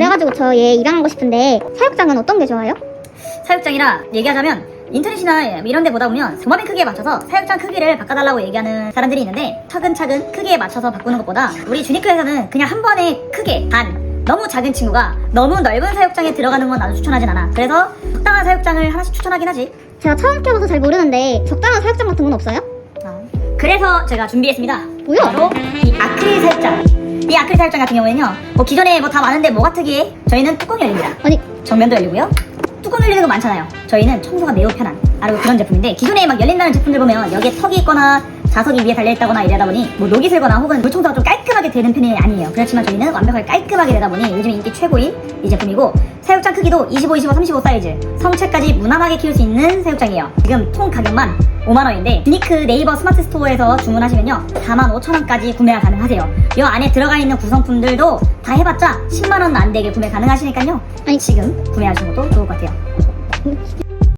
그래가지고 저 얘 입양하고 싶은데 사육장은 어떤 게 좋아요? 사육장이라 얘기하자면 인터넷이나 이런 데 보다 보면 도마뱀 크기에 맞춰서 사육장 크기를 바꿔달라고 얘기하는 사람들이 있는데 차근차근 크기에 맞춰서 바꾸는 것보다 우리 주니크에서는 그냥 한 번에 크게 단 너무 작은 친구가 너무 넓은 사육장에 들어가는 건 나도 추천하진 않아 그래서 적당한 사육장을 하나씩 추천하긴 하지 제가 처음 키워봐서 잘 모르는데 적당한 사육장 같은 건 없어요? 그래서 제가 준비했습니다 뭐야? 바로 이 사육장 이 아크릴 사육장 같은 경우에는요 뭐 기존에 뭐 다 많은데 뭐가 특이해? 저희는 뚜껑이 열립니다 아니 정면도 열리고요. 뚜껑 열리는 거 많잖아요. 저희는 청소가 매우 편한 바로 그런 제품인데 기존에 막 열린다는 제품들 보면 여기에 턱이 있거나 자석이 위에 달려있다거나 이러다 보니 뭐 녹이 슬거나 혹은 물 청소가 좀 깔끔 하게 되는 편이 아니에요. 그렇지만 저희는 완벽하게 깔끔하게 되다 보니 요즘 인기 최고인 이 제품이고 사육장 크기도 25, 25, 35 사이즈 성체까지 무난하게 키울 수 있는 사육장이에요. 지금 총 가격만 5만원인데 유니크 네이버 스마트 스토어에서 주문하시면요 45,000원까지 구매가 가능하세요. 이 안에 들어가 있는 구성품들도 다 해봤자 10만원 안 되게 구매 가능하시니까요. 아니 지금 구매하시는 것도 좋을 것 같아요.